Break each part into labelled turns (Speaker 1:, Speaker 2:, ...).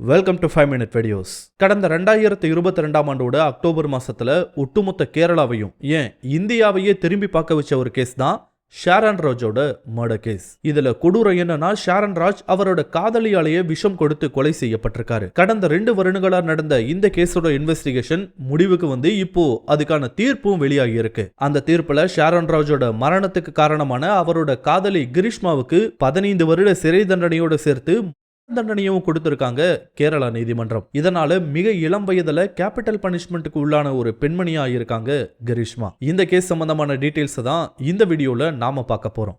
Speaker 1: Welcome to five minute videos கடந்த ரெண்டாயிரத்தி இருபத்தி ரெண்டாம் ஆண்டோட அக்டோபர் மாசத்துல ஒட்டுமொத்த கேரளாவையும் ஏன் இந்தியாவையே திரும்பி பார்க்க வச்ச ஒரு கேஸ் தான் ஷாரன் ராஜோட மர்டர் கேஸ் இதுல கொடூரம் என்னன்னா ஷாரன் ராஜ் அவரோட காதலியாலேயே விஷம் கொடுத்து கொலை செய்யப்பட்டிருக்காரு. கடந்த ரெண்டு வருடங்களா நடந்த இந்த கேஸோட இன்வெஸ்டிகேஷன் முடிவுக்கு வந்து இப்போ அதுக்கான தீர்ப்பும் வெளியாகி இருக்கு. அந்த தீர்ப்புல ஷாரன் ராஜோட மரணத்துக்கு காரணமான அவரோட காதலி கிரிஷ்மாவுக்கு பதினைந்து வருட சிறை தண்டனையோட சேர்த்து தண்டனையும் கொடுத்திருக்காங்க கேரளா நீதிமன்றம். இதனால மிக இளம் வயதுல கேபிட்டல் பனிஷ்மெண்ட்டுக்கு உள்ளான ஒரு பெண்மணியா இருக்காங்க கரிஷ்மா. இந்த கேஸ் சம்பந்தமான டீடைல்ஸ் தான் இந்த வீடியோல நாம பார்க்க போறோம்.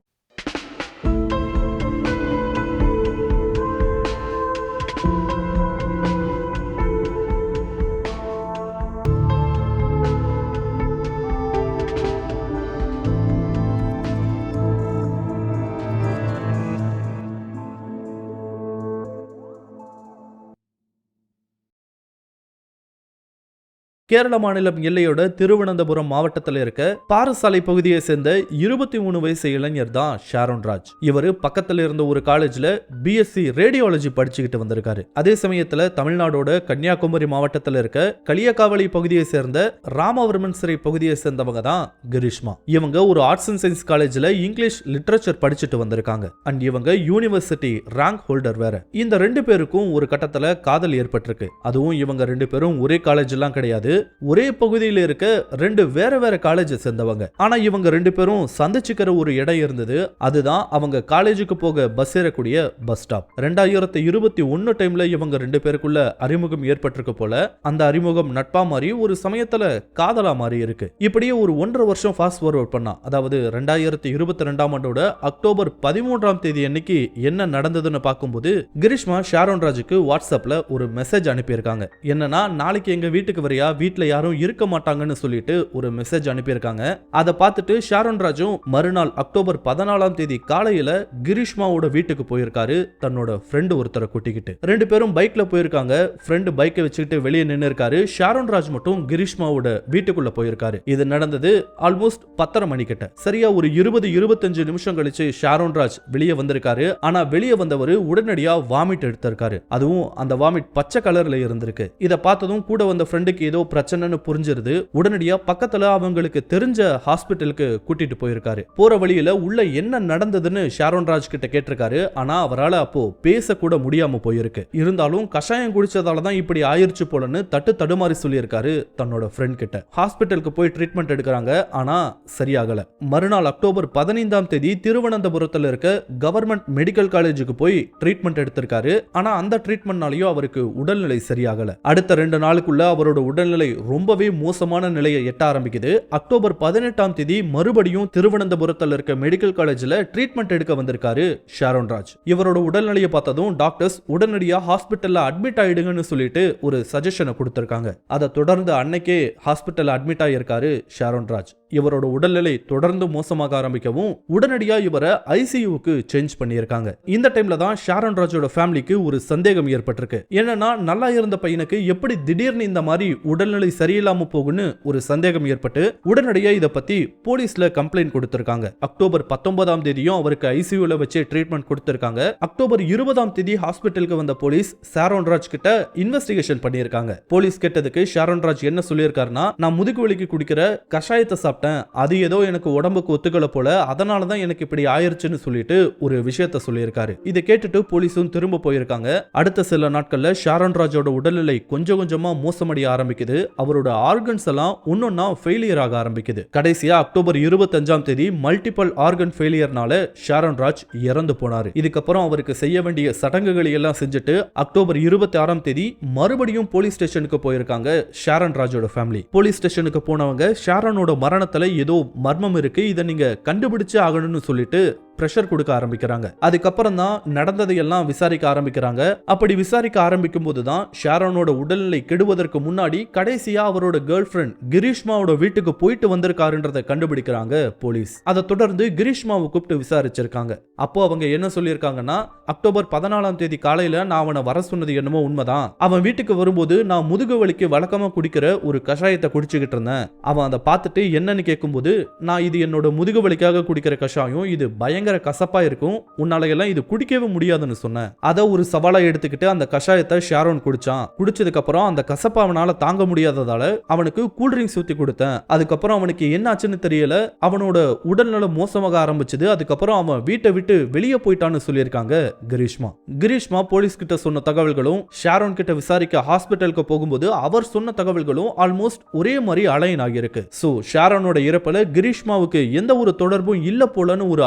Speaker 1: கேரள மாநிலம் எல்லையோட திருவனந்தபுரம் மாவட்டத்தில் இருக்க பாரசாலை பகுதியை சேர்ந்த இருபத்தி மூணு வயசு இளைஞர் தான் ஷாரோன் ராஜ். இவர் பக்கத்தில் இருந்த ஒரு காலேஜ்ல பிஎஸ்சி ரேடியாலஜி படிச்சுக்கிட்டு வந்திருக்காரு. அதே சமயத்துல தமிழ்நாடோட கன்னியாகுமரி மாவட்டத்தில் இருக்க களியக்காவளி பகுதியை சேர்ந்த ராமவர்மன் சிறை பகுதியை சேர்ந்தவங்க தான் கிரிஷ்மா. இவங்க ஒரு ஆர்ட்ஸ் அண்ட் சயின்ஸ் காலேஜ்ல இங்கிலீஷ் லிட்ரேச்சர் படிச்சுட்டு வந்திருக்காங்க. அண்ட் இவங்க யூனிவர்சிட்டி ரேங்க் ஹோல்டர் வேற. இந்த ரெண்டு பேருக்கும் ஒரு கட்டத்துல காதல் ஏற்பட்டிருக்கு. அதுவும் இவங்க ரெண்டு பேரும் ஒரே காலேஜ் எல்லாம் கிடையாது. ஒரே பகுதியில் இருக்க ரெண்டு வேற வேற காலேஜை சேர்ந்தவங்க. ஆனா இவங்க ரெண்டு பேரும் சந்திச்சுக்கிற ஒரு இடம் இருந்தது. அதுதான் அவங்க காலேஜுக்கு போக பஸ் ஏறக்கூடிய பஸ் ஸ்டாப் ரெண்டாயிரத்தி இருபத்தி ஒன்னு டைம்ல இவங்க ரெண்டு பேருக்குள்ள அறிமுகம் ஏற்பட்டிருக்கு போல அந்த அறிமுகம் நட்பா மாறி ஒரு சமயத்துல காதலா மாறி இருக்கு. இப்படியே ஒரு ஒன்றரை வருஷம் ஃபாஸ்ட் ஃபார்வர்ட் பண்ணா அதாவது ரெண்டாயிரத்தி இருபத்தி ரெண்டாம் ஆண்டோட அக்டோபர் பதிமூன்றாம் தேதி அன்னைக்கு என்ன நடந்ததுன்னு பார்க்கும்போது கிரிஷ்மா ஷாரோன் ராஜுக்கு வாட்ஸ்அப்ல ஒரு மெசேஜ் அனுப்பியிருக்காங்க. என்னன்னா நாளைக்கு எங்க வீட்டுக்கு வரியா? வீட்டில் யாரும் இருக்க மாட்டாங்கன்னு சொல்லிட்டு ஒரு மெசேஜ் அனுப்பியிருக்காங்க. அதை பார்த்துட்டு ஷாரோன் ராஜும் மறுநாள் அக்டோபர் பதினாலாம் தேதி காலையில கிரீஷ்மாவோட வீட்டுக்கு போயிருக்காரு தன்னோட ஃப்ரெண்டு ஒருத்தரை கூட்டிக்கிட்டு. ரெண்டு பேரும் பைக்ல போயிருக்காங்க. ஃப்ரெண்டு பைக்கை வச்சுக்கிட்டு வெளியே நின்று இருக்காரு ஷாரோன் ராஜ் மட்டும் கிரீஷ்மாவோட வீட்டுக்குள்ள போயிருக்காரு. இது நடந்தது ஆல்மோஸ்ட் பத்தரை மணி கிட்ட சரியா ஒரு இருபது இருபத்தஞ்சு நிமிஷம் கழிச்சு ஷாரோன் ராஜ் வெளியே வந்திருக்காரு. ஆனா வெளியே வந்தவர் உடனடியா வாமிட் எடுத்திருக்காரு. அதுவும் அந்த வாமிட் பச்சை கலர்ல இருந்திருக்கு. இதை பார்த்ததும் கூட வந்த ஃப்ரெண்டுக்கு ஏதோ பிரச்சனைன்னு புரிஞ்சிருது. உடனடியா பக்கத்துல அவங்களுக்கு தெரிஞ்ச ஹாஸ்பிட்டலுக்கு கூட்டிட்டு போயிருக்காரு. போற வழியில உள்ள என்ன நடந்ததுன்னு ஷாரோன் ராஜ் கிட்ட கேட்டிருக்காரு. ஆனா அவரால் அப்போ பேச கூட முடியாம போயிருக்கு. இருந்தாலும் கஷாயம் குடிச்சதால தான் இப்படி ஆயிருச்சு போலன்னு தட்டு தடுமாறி சொல்லியிருக்காரு தன்னோட ஃப்ரெண்ட் கிட்ட. ஹாஸ்பிட்டலுக்கு போய் ட்ரீட்மெண்ட் எடுக்கிறாங்க. ஆனா சரியாகல. மறுநாள் அக்டோபர் பதினைந்தாம் தேதி திருவனந்தபுரத்துல இருக்க கவர்மெண்ட் மெடிக்கல் காலேஜுக்கு போய் ட்ரீட்மெண்ட் எடுத்திருக்காரு. ஆனா அந்த ட்ரீட்மெண்ட்னாலயும் அவருக்கு உடல்நிலை சரியாகல. அடுத்த ரெண்டு நாளுக்குள்ள அவரோட உடல்நிலை ரொம்பவே மோசமான நிலையை எட்ட ஆரம்பிக்குது. அக்டோபர் பதினெட்டாம் தேதி மறுபடியும் திருவனந்தபுரத்தில் இருக்க மெடிக்கல் காலேஜ்ல ட்ரீட்மெண்ட் எடுக்க வந்திருக்காரு ஷாரோன் ராஜ் இவரோட உடல்நிலையை பார்த்ததும் டாக்டர்ஸ் உடனடியா ஹாஸ்பிட்டலில் அட்மிட் ஆயிடுங்கன்னு சொல்லிட்டு ஒரு சஜஷனை கொடுத்திருக்காங்க. அதை தொடர்ந்து அன்னைக்கே ஹாஸ்பிட்டலில் அட்மிட் ஆகியிருக்காரு ஷாரோன் ராஜ் இவரோட உடல்நிலை தொடர்ந்து மோசமாக ஆரம்பிக்கவும் உடனடியா இவரை ஐசியூக்கு சேஞ்ச் பண்ணியிருக்காங்க. இந்த டைம்ல தான் ஷாரன் ராஜோட ஃபேமிலிக்கு ஒரு சந்தேகம் ஏற்பட்டிருக்கு. என்னன்னா நல்லா இருந்த பையனுக்கு எப்படி திடீர்னு இந்த மாதிரி உடல்நிலை சரியில்லாம போகுன்னு ஒரு சந்தேகம் ஏற்பட்டு உடனடியா இதை பத்தி போலீஸ்ல கம்ப்ளைண்ட் கொடுத்திருக்காங்க. அக்டோபர் பத்தொன்பதாம் தேதியும் அவருக்கு ஐசியூல வச்சு ட்ரீட்மெண்ட் கொடுத்திருக்காங்க. அக்டோபர் இருபதாம் தேதி ஹாஸ்பிட்டலுக்கு வந்த போலீஸ் ஷாரோன் ராஜ் கிட்ட இன்வெஸ்டிகேஷன் பண்ணியிருக்காங்க. போலீஸ் கேட்டதுக்கு ஷாரோன் ராஜ் என்ன சொல்லியிருக்காருன்னா நான் முதுகு வலிக்கு குடிக்கிற கஷாயத்தை சாப்பிட்டேன் அது ஏதோ எனக்கு உடம்புக்கு ஒத்துக்கல போல அதனால தான் எனக்கு இப்படி ஆயிருச்சுன்னு சொல்லிட்டு ஒரு விஷயத்த சொல்லியிருக்காரு. இதை கேட்டுட்டு போலீஸும் திரும்ப போயிருக்காங்க. அடுத்த சில நாட்கள்ல ஷாரன் ராஜோட உடல்நிலை கொஞ்சம் கொஞ்சமா மோசமடைய ஆரம்பிக்குது. அவரோட ஆர்கன்ஸ் எல்லாம் ஒன்னொன்னா ஃபெயிலியர் ஆக ஆரம்பிக்குது. கடைசியா அக்டோபர் இருபத்தஞ்சாம் தேதி மல்டிபிள் ஆர்கன் ஃபெயிலியர்னால ஷாரன் ராஜ் இறந்து போனாரு. இதுக்கப்புறம் அவருக்கு செய்ய வேண்டிய சடங்குகளை எல்லாம் செஞ்சுட்டு அக்டோபர் இருபத்தி ஆறாம் தேதி மறுபடியும் போலீஸ் ஸ்டேஷனுக்கு போயிருக்காங்க ஷாரன் ராஜோட ஃபேமிலி போலீஸ் ஸ்டேஷனுக்கு போனவங்க ஷாரனோட மரணத்துல ஏதோ மர்மம் இருக்கு இதை நீங்க கண்டுபிடிச்சே ஆகணும்னு சொல்லிட்டு ப்ரெஷர் கொடுக்க ஆரம்பிக்கிறாங்க. அதுக்கப்புறம் தான் நடந்ததையெல்லாம் விசாரிக்க ஆரம்பிக்கிறாங்க. அப்படி விசாரிக்க ஆரம்பிக்கும் போது தான் ஷாரோனோட உடல்நிலை கெடுவதற்கு முன்னாடி கடைசியா அவரோட கேர்ள் ஃப்ரெண்ட் கிரீஷ்மாவோட வீட்டுக்கு போயிட்டு வந்திருக்காருன்றதை கண்டுபிடிக்கிறாங்க போலீஸ். அதை தொடர்ந்து கிரீஷ்மாவை கூப்பிட்டு விசாரிச்சிருக்காங்க. அப்போ அவங்க என்ன சொல்லியிருக்காங்கன்னா அக்டோபர் பதினாலாம் தேதி காலையில நான் அவனை வர சொன்னது என்னமோ உண்மைதான். அவன் வீட்டுக்கு வரும்போது நான் முதுகு வலிக்கு வழக்கமா குடிக்கிற ஒரு கஷாயத்தை குடிச்சுக்கிட்டு இருந்தேன். அவன் அதை பார்த்துட்டு என்னன்னு கேட்கும்போது நான் இது என்னோட முதுகு வலிக்காக குடிக்கிற கஷாயம் இது பயங்கர பயங்கர கசப்பாக இருக்கும். உன்னால எல்லாம் இது குடிக்கவே முடியாதுன்னு சொன்னேன். அதை ஒரு சவாலாக எடுத்துக்கிட்டு அந்த கஷாயத்தை ஷாரோன் குடிச்சான். குடிச்சதுக்கு அப்புறம் அந்த கசப்பை அவனால தாங்க முடியாததால அவனுக்கு கூல்ட்ரிங்க்ஸ் ஊத்தி கொடுத்தேன். அதுக்கப்புறம் அவனுக்கு என்ன ஆச்சுன்னு தெரியல. அவனோட உடல்நலம் மோசமாக ஆரம்பிச்சது. அதுக்கப்புறம் அவன் வீட்டை விட்டு வெளியே போயிட்டான்னு சொல்லியிருக்காங்க கிரீஷ்மா. கிரீஷ்மா போலீஸ் கிட்ட சொன்ன தகவல்களும் ஷாரோன் கிட்ட விசாரிக்க ஹாஸ்பிட்டலுக்கு போகும்போது அவர் சொன்ன தகவல்களும் ஆல்மோஸ்ட் ஒரே மாதிரி அலைன் ஆகியிருக்கு. சோ ஷாரோனோட இறப்பில் கிரீஷ்மாவுக்கு எந்த ஒரு தொடர்பும் இல்ல போலன்னு ஒரு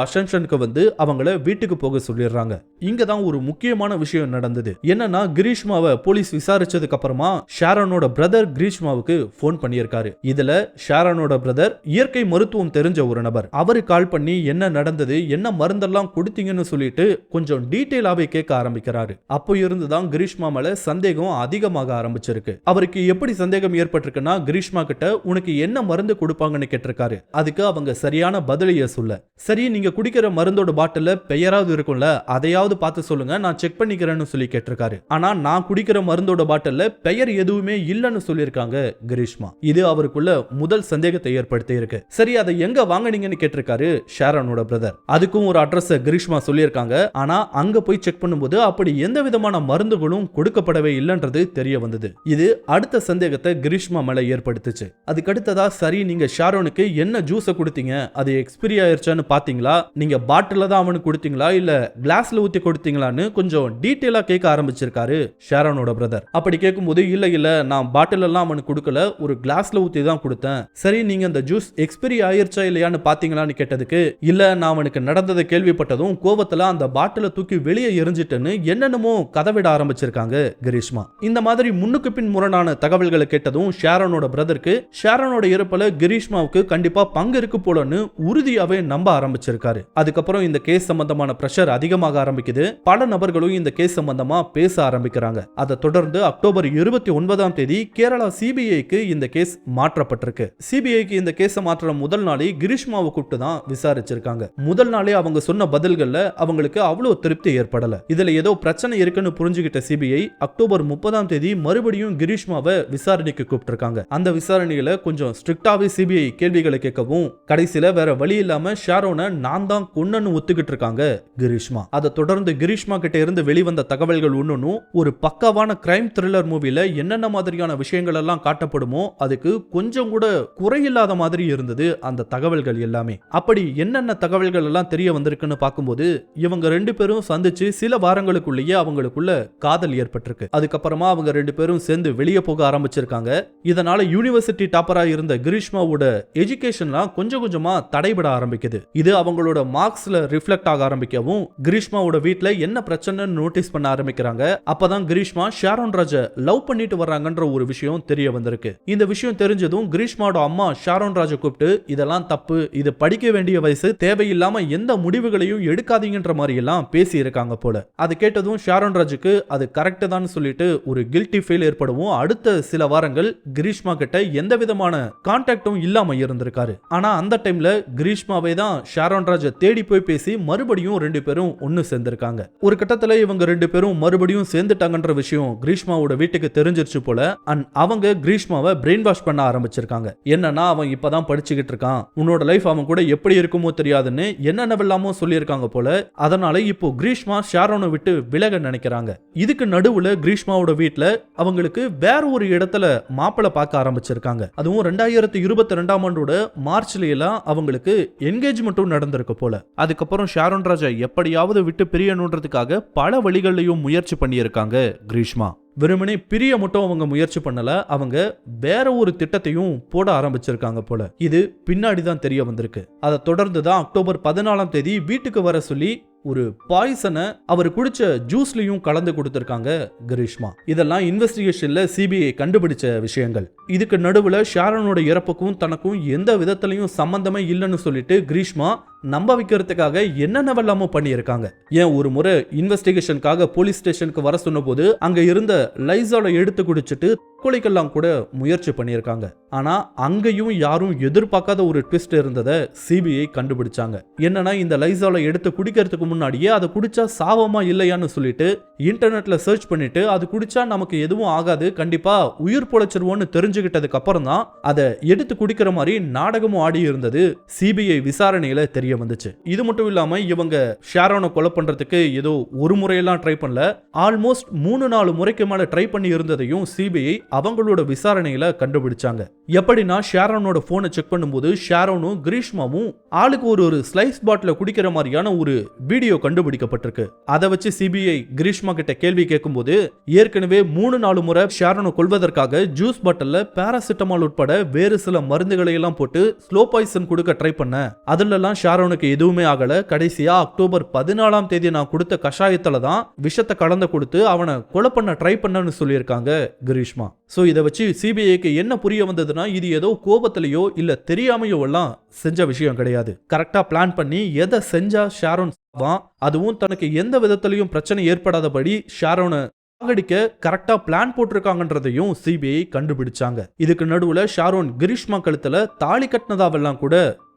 Speaker 1: அசன்ஷனுக்கு வந்து அவங்கள வீட்டுக்கு போக சொல்லிடுறாங்க. இங்க தான் ஒரு முக்கியமான விஷயம் நடந்தது. என்னன்னா கிரீஷ்மாவை போலீஸ் விசாரிச்சதுக்கு அப்புறமா ஷாரனோட பிரதர் கிரீஷ்மாவுக்கு போன் பண்ணியிருக்காரு. இதுல ஷாரனோட பிரதர் இயற்கை மருத்துவம் தெரிஞ்ச ஒரு நபர். அவரு கால் பண்ணி என்ன நடந்தது என்ன மருந்தெல்லாம் கொடுத்தீங்கன்னு சொல்லிட்டு கொஞ்சம் டீட்டெயிலாவே கேட்க ஆரம்பிக்கிறாரு. அப்போ இருந்துதான் கிரீஷ்மா மேல சந்தேகம் அதிகமாக ஆரம்பிச்சிருக்கு. அவருக்கு எப்படி சந்தேகம் ஏற்பட்டிருக்குன்னா கிரீஷ்மா கிட்ட உனக்கு என்ன மருந்து கொடுப்பாங்கன்னு கேட்டிருக்காரு. அதுக்கு அவங்க சரியான பதிலைய சொல்ல. சரி நீங்க குடிக்கிற மருந்தோட பாட்டிலில் பெயராவது இருக்கும்ல அதையாவது பார்த்து சொல்லுங்க நான் செக் பண்ணிக்கிறேன்னு சொல்லி கேட்டிருக்காரு. ஆனா நான் குடிக்கிற மருந்தோட பாட்டிலில் பெயர் எதுவுமே இல்லைன்னு சொல்லியிருக்காங்க கிரீஷ்மா. இது அவருக்குள்ள முதல் சந்தேகத்தை ஏற்படுத்தி இருக்கு. சரி அதை எங்க வாங்குனீங்கன்னு கேட்டிருக்காரு ஷேரனோட பிரதர் அதுக்கும் ஒரு அட்ரஸ் கிரீஷ்மா சொல்லியிருக்காங்க. ஆனா அங்க போய் செக் பண்ணும்போது அப்படி எந்த விதமான மருந்துகளும் கொடுக்கப்படவே இல்லைன்றது தெரிய வந்தது. இது அடுத்த சந்தேகத்தை கிரீஷ்மா மேல ஏற்படுத்துச்சு. அதுக்கு அடுத்ததா சரி நீங்க ஷாரோனுக்கு என்ன ஜூஸை கொடுத்தீங்க அது எக்ஸ்பிரி ஆயிருச்சான்னு பாத்தீங்களா நீங்க பாட்டில தான் அவனுக்கு கொடுத்தீங்களா? இல்ல கிளாஸ்ல ஊத்தி கொடுத்தீங்களான்னு கொஞ்சம் டீட்டெயிலா கேட்க ஆரம்பிச்சிருக்காரு ஷேரனோட பிரதர் அப்படி கேட்கும்போது இல்ல இல்ல நான் பாட்டில் எல்லாம் அவனுக்கு கொடுக்கல ஒரு கிளாஸ்ல ஊத்தி தான் கொடுத்தேன். சரி நீங்க அந்த ஜூஸ் எக்ஸ்பிரி ஆயிருச்சா இல்லையான்னு பாத்தீங்களான்னு கேட்டதுக்கு இல்ல நான் அவனுக்கு நடந்ததை கேள்விப்பட்டதும் கோவத்துல அந்த பாட்டில தூக்கி வெளியே எரிஞ்சிட்டேன்னு என்னென்னமோ கதவிட ஆரம்பிச்சிருக்காங்க கிரீஷ்மா. இந்த மாதிரி முன்னுக்கு பின் முரணான தகவல்களை கேட்டதும் ஷேரனோட பிரதருக்கு ஷேரனோட இறப்புல கிரீஷ்மாவுக்கு கண்டிப்பா பங்கு இருக்கு போலன்னு உறுதியாவே நம்ப ஆரம்பிச்சிருக்காரு. அதுக்கு அதுக்கப்புறம் இந்த கேஸ் சம்பந்தமான பிரஷர் அதிகமாக ஆரம்பிக்குது. பல நபர்களும் இந்த கேஸ் சம்பந்தமா பேச ஆரம்பிக்கிறாங்க. அதை தொடர்ந்து அக்டோபர் இருபத்தி ஒன்பதாம் தேதி கேரளா சிபிஐக்கு இந்த கேஸ் மாற்றப்பட்டிருக்கு. சிபிஐக்கு இந்த கேஸை மாற்ற முதல் நாளே கிரீஷ்மாவை கூப்பிட்டு தான் விசாரிச்சிருக்காங்க. முதல் நாளே அவங்க சொன்ன பதில்கள்ல அவங்களுக்கு அவ்வளவு திருப்தி ஏற்படல. இதுல ஏதோ பிரச்சனை இருக்குன்னு புரிஞ்சுகிட்ட சிபிஐ அக்டோபர் முப்பதாம் தேதி மறுபடியும் கிரீஷ்மாவை விசாரணைக்கு கூப்பிட்டிருக்காங்க. அந்த விசாரணையில கொஞ்சம் ஸ்ட்ரிக்டாவே சிபிஐ கேள்விகளை கேட்கவும் கடைசியில வேற வழி இல்லாம ஷாரோனை நான் தான் கொன்னன்னு ஒத்துக்கிட்டு இருக்காங்க கிரீஷ்மா. அதை தொடர்ந்து கிரீஷ்மா கிட்ட இருந்து வெளிவந்த தகவல்கள் ஒன்னொன்னும் ஒரு பக்காவான கிரைம் த்ரில்லர் மூவில என்னென்ன மாதிரியான விஷயங்கள் எல்லாம் காட்டப்படுமோ அதுக்கு கொஞ்சம் கூட குறையில்லாத மாதிரி இருந்தது அந்த தகவல்கள் எல்லாமே. அப்படி என்னென்ன தகவல்கள் எல்லாம் தெரிய வந்திருக்குன்னு பார்க்கும்போது இவங்க ரெண்டு பேரும் சந்திச்சு சில வாரங்களுக்குள்ளேயே அவங்களுக்குள்ள காதல் ஏற்பட்டிருக்கு. அதுக்கப்புறமா அவங்க ரெண்டு பேரும் சேர்ந்து வெளியே போக ஆரம்பிச்சிருக்காங்க. இதனால யூனிவர்சிட்டி டாப்பரா இருந்த கிரீஷ்மாவோட எஜுகேஷன்லாம் கொஞ்சம் கொஞ்சமா தடைபட ஆரம்பிக்குது. இது அவங்களோட மார்க் மார்க்ஸ்ல ரிஃப்ளெக்ட் ஆக ஆரம்பிக்கவும் கிரீஷ்மாவோட வீட்டில் என்ன பிரச்சனைன்னு நோட்டீஸ் பண்ண ஆரம்பிக்கிறாங்க அப்பதான் கிரீஷ்மா ஷாரோன் ராஜ லவ் பண்ணிட்டு வர்றாங்கன்ற ஒரு விஷயம் தெரிய வந்திருக்கு. இந்த விஷயம் தெரிஞ்சதும் கிரீஷ்மாவோட அம்மா ஷாரோன் ராஜ கூப்பிட்டு இதெல்லாம் தப்பு இது படிக்க வேண்டிய வயசு தேவையில்லாம எந்த முடிவுகளையும் எடுக்காதீங்கன்ற மாதிரி எல்லாம் பேசி இருக்காங்க போல. அது கேட்டதும் ஷாரோன் ராஜுக்கு அது கரெக்ட் தான் சொல்லிட்டு ஒரு கில்ட்டி ஃபீல் ஏற்படவும் அடுத்த சில வாரங்கள் கிரீஷ்மா கிட்ட எந்த விதமான கான்டாக்டும் இல்லாம இருந்திருக்காரு. ஆனா அந்த டைம்ல கிரீஷ்மாவை தான் ஷாரோன் ராஜ தேடி போய் பேசி மறுபடியும் ரெண்டு பேரும் ஒன்னு சேர்ந்திருக்காங்க. ஒரு கட்டத்துல இவங்க ரெண்டு பேரும் மறுபடியும் சேர்ந்துட்டாங்கன்ற விஷயம் கிரீஷ்மாவோட வீட்டுக்கு தெரிஞ்சிருச்சு போல அண்ட் அவங்க கிரீஷ்மாவை பிரெயின் வாஷ் பண்ண ஆரம்பிச்சிருக்காங்க. என்னன்னா அவன் இப்பதான் படிச்சுக்கிட்டு இருக்கான். உன்னோட லைஃப் அவன் கூட எப்படி இருக்குமோ தெரியாதுன்னு என்னென்னவெல்லாமோ சொல்லியிருக்காங்க போல அதனால இப்போ கிரீஷ்மா ஷாரோனை விட்டு விலக நினைக்கிறாங்க. இதுக்கு நடுவுல கிரீஷ்மாவோட வீட்ல அவங்களுக்கு வேற ஒரு இடத்துல மாப்பிள்ள பார்க்க ஆரம்பிச்சிருக்காங்க. அதுவும் ரெண்டாயிரத்தி இருபத்தி ரெண்டாம் ஆண்டோட மார்ச்ல எல்லாம் அவங்களுக்கு என்கேஜ்மெண்ட்டும் நடந்திருக்கு போல. அதுக்கப்புறம் ஷாரோன் ராஜா எப்படியாவது விட்டு பிரியணுன்றதுக்காக பல வழிகள்லையும் முயற்சி பண்ணியிருக்காங்க கிரீஷ்மா. வெறுமனே பிரிய மட்டும் அவங்க முயற்சி பண்ணல அவங்க வேற ஒரு திட்டத்தையும் போட ஆரம்பிச்சிருக்காங்க போல. இது பின்னாடி தான் தெரிய வந்திருக்கு. அதை தொடர்ந்து தான் அக்டோபர் பதினாலாம் தேதி வீட்டுக்கு வர சொல்லி ஒரு பாய்சனை அவர் குடிச்ச ஜூஸ்லயும் கலந்து கொடுத்திருக்காங்க கிரீஷ்மா. இதெல்லாம் இன்வெஸ்டிகேஷன்ல சிபிஐ கண்டுபிடிச்ச விஷயங்கள். இதுக்கு நடுவுல ஷாரனோட இறப்புக்கும் தனக்கும் எந்த விதத்திலையும் சம்பந்தமே இல்லைன்னு சொல்லிட்டு கிரீஷ்மா நம்ப வைக்கிறதுக்காக என்னென்னவெல்லாமோ பண்ணியிருக்காங்க. ஏன் ஒரு முறை இன்வெஸ்டிகேஷனுக்காக போலீஸ் ஸ்டேஷனுக்கு வர சொன்னபோது அங்க இருந்த லைசால எடுத்து குடிச்சிட்டு தற்கொலைக்கெல்லாம் கூட முயற்சி பண்ணியிருக்காங்க. ஆனால் அங்கேயும் யாரும் எதிர்பார்க்காத ஒரு ட்விஸ்ட் இருந்ததை சிபிஐ கண்டுபிடிச்சாங்க. என்னன்னா இந்த லைசாலை எடுத்து குடிக்கிறதுக்கு முன்னாடியே அதை குடிச்சா சாவமா இல்லையான்னு சொல்லிட்டு இன்டர்நெட்ல சர்ச் பண்ணிட்டு அது குடிச்சா நமக்கு எதுவும் ஆகாது கண்டிப்பா உயிர் பொழைச்சிருவோம்னு தெரிஞ்சுக்கிட்டதுக்கு அப்புறம் தான் அதை எடுத்து குடிக்கிற மாதிரி நாடகமும் ஆடி இருந்தது சிபிஐ விசாரணையில தெரிய வந்துச்சு. இது மட்டும் இல்லாம இவங்க ஷேரோனை கொலை பண்றதுக்கு ஏதோ ஒரு முறையெல்லாம் ட்ரை பண்ணல. ஆல்மோஸ்ட் மூணு நாலு முறைக்கு மேல ட்ரை பண்ணி இருந்ததையும் சிபிஐ அவங்களோட விசாரணையில கண்டுபிடிச்சாங்க. எப்படின்னா ஷேரோனோட போனை செக் பண்ணும்போது ஷேரோனும் கிரீஷ்மாவும் ஆளுக்கு ஒரு ஒரு ஸ்லைஸ் பாட்டில குடிக்கிற மாதிரியான ஒரு வீடியோ கண்டுபிடிக்கப்பட்டிருக்கு. அதை வச்சு சிபிஐ கிரீஷ்மா கிட்ட கேள்வி கேட்கும்போது ஏற்கனவே மூணு நாலு முறை ஷேரோனை கொள்வதற்காக ஜூஸ் பாட்டில்ல பாராசிட்டமால் உட்பட வேறு சில மருந்துகளை எல்லாம் போட்டு ஸ்லோ பாய்சன் கொடுக்க ட்ரை பண்ண. அதுலலாம் ஷாரோனுக்கு எதுவுமே ஆகல. கடைசியா அக்டோபர் பதினாலாம் தேதி நான் கொடுத்த கஷாயத்துல தான் விஷத்தை கலந்து கொடுத்து அவனை கொலை பண்ண ட்ரை பண்ணன்னு சொல்லியிருக்காங்க கிரீஷ்மா. ஸோ இதை வச்சு சிபிஐக்கு என்ன புரிய வந்ததுன்னா இது ஏதோ கோபத்திலையோ இல்லை தெரியாமையோ எல்லாம் செஞ்ச விஷயம் கிடையாது. கரெக்டா பிளான் பண்ணி எதை செஞ்சா ஷாரோன் சாவான் அதுவும் தனக்கு எந்த விதத்திலையும் பிரச்சனை ஏற்படாதபடி ஷாரோனை சாகடிக்க கரெக்டா பிளான் போட்டிருக்காங்கன்றதையும் சிபிஐ கண்டுபிடிச்சாங்க. இதுக்கு நடுவுல ஷாரோன் கிரீஷ்மா கழுத்துல தாலி கட்டினதாவெல்லாம் கூட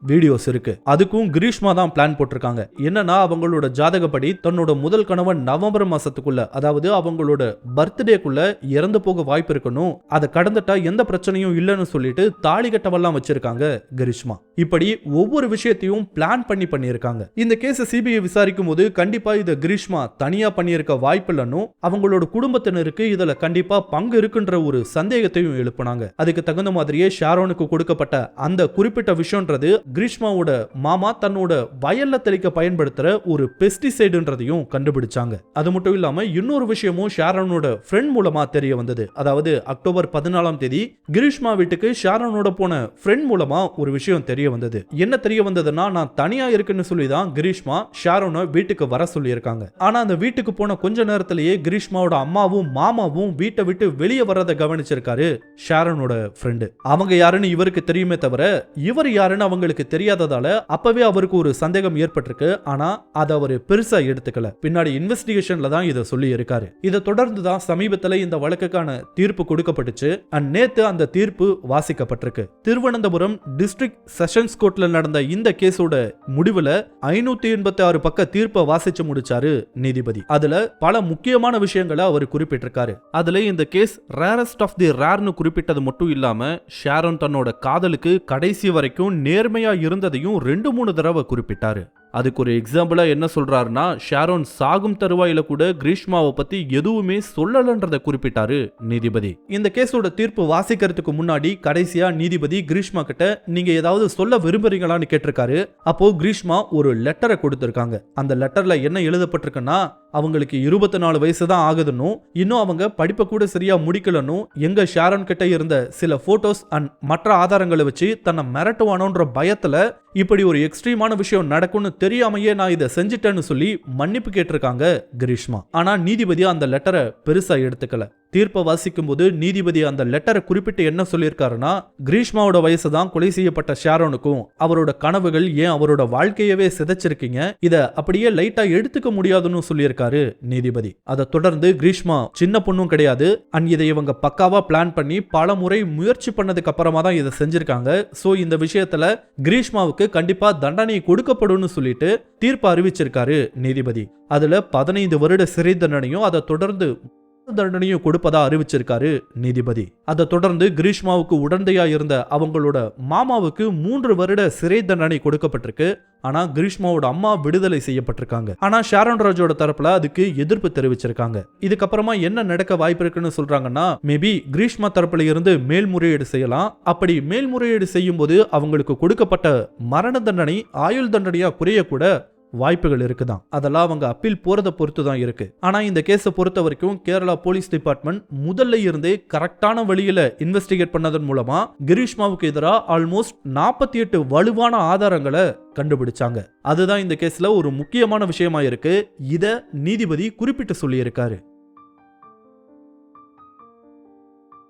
Speaker 1: வீடியோஸ் இருக்கு. அதுக்கும் கிரீஷ்மா தான் பிளான் போட்டிருக்காங்க. என்னன்னா அவங்களோட ஜாதகப்படி தன்னோட முதல் கணவன் நவம்பர் மாசத்துக்குள்ள அதாவது அவங்களோட பர்த்டேக்குள்ள இறந்து போக வாய்ப்பு இருக்கணும். அதை கடந்துட்டா எந்த பிரச்சனையும் இல்லைன்னு சொல்லிட்டு தாலி கட்டவெல்லாம் வச்சிருக்காங்க கிரீஷ்மா. இப்படி ஒவ்வொரு விஷயத்தையும் பிளான் பண்ணி பண்ணியிருக்காங்க. இந்த கேஸை சிபிஐ விசாரிக்கும் போது கண்டிப்பா இதை கிரீஷ்மா தனியா பண்ணியிருக்க வாய்ப்பு இல்லைன்னு அவங்களோட குடும்பத்தினருக்கு இதுல கண்டிப்பா பங்கு இருக்குன்ற ஒரு சந்தேகத்தையும் எழுப்புனாங்க. அதுக்கு தகுந்த மாதிரியே ஷாரோனுக்கு கொடுக்கப்பட்ட அந்த குறிப்பிட்ட விஷயம்ன்றது கிரீஷ்மாவோட மாமா தன்னோட வயல்ல தெளிக்க பயன்படுத்துற ஒரு பெஸ்டிசைடுன்றதையும் கண்டுபிடிச்சாங்க. அது மட்டும் இல்லாம இன்னொரு விஷயமும் ஷாரனோட ஃப்ரெண்ட் மூலமா தெரிய வந்தது. அதாவது அக்டோபர் பதினாலாம் தேதி கிரீஷ்மா வீட்டுக்கு ஷாரனோட போன ஃப்ரெண்ட் மூலமா ஒரு விஷயம் தெரிய வந்தது. என்ன தெரிய வந்ததுன்னா நான் தனியா இருக்குன்னு சொல்லி தான் கிரீஷ்மா ஷாரோனை வீட்டுக்கு வர சொல்லியிருக்காங்க. ஆனா அந்த வீட்டுக்கு போன கொஞ்ச நேரத்திலேயே கிரீஷ்மாவோட அம்மாவும் மாமாவும் வீட்டை விட்டு வெளியே வர்றதை கவனிச்சிருக்காரு ஷாரனோட ஃப்ரெண்டு அவங்க யாருன்னு இவருக்கு தெரியுமே தவிர இவர் யாருன்னு அவங்களுக்கு தெரியாததால அப்பவே அவருக்கு ஒரு சந்தேகம் ஏற்பட்டிருக்கு. ஆனா அதை அவர் பெருசா எடுத்துக்கல. பின்னாடி இன்வெஸ்டிகேஷன்ல தான் இதை சொல்லி இருக்காரு இதை தொடர்ந்து தான் சமீபத்துல இந்த வழக்குக்கான தீர்ப்பு கொடுக்கப்பட்டுச்சு. அண்ட் நேத்து அந்த தீர்ப்பு வாசிக்கப்பட்டிருக்கு. திருவனந்தபுரம் டிஸ்ட்ரிக்ட் செஷன்ஸ் கோர்ட்ல நடந்த இந்த கேஸோட முடிவுல ஐநூத்தி எண்பத்தி ஆறு பக்க தீர்ப்பை வாசிச்சு முடிச்சாரு நீதிபதி. அதுல பல முக்கியமான விஷயங்களை அவர் குறிப்பிட்டிருக்காரு. அதுல இந்த கேஸ் ரேரஸ்ட் ஆஃப் தி ரேர்னு குறிப்பிட்டது மட்டும் இல்லாம ஷாரோன் தன்னோட காதலுக்கு கடைசி வரைக்கும் நேர்மையா இருந்ததையும் ரெண்டு மூணு தடவை குறிப்பிட்டாரு. அதுக்கு ஒரு எக்ஸாம்பிளா என்ன சொல்றாருன்னா ஷாரோன் சாகும் தருவாயில கூட கிரீஷ்மாவை பத்தி எதுவுமே சொல்லலன்றத குறிப்பிட்டாரு நீதிபதி. இந்த கேஸோட தீர்ப்பு வாசிக்கிறதுக்கு முன்னாடி கடைசியா நீதிபதி கிரீஷ்மா கிட்ட நீங்க ஏதாவது சொல்ல விரும்புறீங்களான்னு கேட்டிருக்காரு. அப்போ கிரீஷ்மா ஒரு லெட்டரை கொடுத்திருக்காங்க. அந்த லெட்டர்ல என்ன எழுதப்பட்டிருக்குன்னா அவங்களுக்கு இருபத்தி நாலு வயசு தான் ஆகுதுன்னும் இன்னும் அவங்க படிப்பை கூட சரியா முடிக்கலன்னும் எங்க ஷாரன் கிட்ட இருந்த சில போட்டோஸ் அண்ட் மற்ற ஆதாரங்களை வச்சு தன்னை மிரட்டுவானோன்ற பயத்துல இப்படி ஒரு எக்ஸ்ட்ரீமான விஷயம் நடக்கும்னு தெரியாமையே நான் இதை செஞ்சுட்டேன்னு சொல்லி மன்னிப்பு கேட்டிருக்காங்க கிரீஷ்மா. ஆனா நீதிபதி அந்த லெட்டரை பெருசா எடுத்துக்கல. தீர்ப்பை வாசிக்கும் போது நீதிபதி அந்த லெட்டரை குறிப்பிட்டு என்ன சொல்லியிருக்காருன்னா கிரீஷ்மாவோட வயசு தான் கொலை செய்யப்பட்ட ஷாரோனுக்கும் அவரோட கனவுகள் ஏன் அவரோட வாழ்க்கையவே சிதைச்சிருக்கீங்க? இத அப்படியே லைட்டா எடுத்துக்க முடியாதுன்னு சொல்லியிருக்காரு நீதிபதி. அதை தொடர்ந்து கிரீஷ்மா சின்ன பொண்ணும் கிடையாது. அண்ட் இதை இவங்க பக்காவா பிளான் பண்ணி பல முறை முயற்சி பண்ணதுக்கு அப்புறமா தான் இதை செஞ்சிருக்காங்க. சோ இந்த விஷயத்துல கிரீஷ்மாவுக்கு கண்டிப்பா தண்டனை கொடுக்கப்படும்னு சொல்லிட்டு தீர்ப்பு அறிவிச்சிருக்காரு நீதிபதி. அதுல பதினைந்து வருட சிறை தண்டனையும் அதை தொடர்ந்து தண்டனையும் கொடுப்பதா அறிவிச்சிருக்காரு நீதிபதி. அதை தொடர்ந்து கிரீஷ்மாவுக்கு உடந்தையா இருந்த அவங்களோட மாமாவுக்கு மூன்று வருட சிறை தண்டனை கொடுக்கப்பட்டிருக்கு. ஆனா கிரீஷ்மாவோட அம்மா விடுதலை செய்யப்பட்டிருக்காங்க. ஆனா ஷாரோன் ராஜோட தரப்புல அதுக்கு எதிர்ப்பு தெரிவிச்சிருக்காங்க. இதுக்கப்புறமா என்ன நடக்க வாய்ப்பு இருக்குன்னு சொல்றாங்கன்னா மேபி கிரீஷ்மா தரப்புல இருந்து மேல்முறையீடு செய்யலாம். அப்படி மேல்முறையீடு செய்யும் போது அவங்களுக்கு கொடுக்கப்பட்ட மரண தண்டனை ஆயுள் தண்டனையா குறையக்கூட வாய்ப்புகள் இருக்குதான். அதெல்லாம் அவங்க அப்பீல் போறதை பொறுத்து தான் இருக்கு. ஆனா இந்த கேஸை பொறுத்த வரைக்கும் கேரளா போலீஸ் டிபார்ட்மெண்ட் முதல்ல இருந்தே கரெக்டான வழியில இன்வெஸ்டிகேட் பண்ணதன் மூலமா கிரீஷ்மாவுக்கு எதிராக ஆல்மோஸ்ட் நாற்பத்தி எட்டு வலுவான ஆதாரங்களை கண்டுபிடிச்சாங்க. அதுதான் இந்த கேஸ்ல ஒரு முக்கியமான விஷயமா இருக்கு. இத நீதிபதி குறிப்பிட்டு சொல்லியிருக்காரு.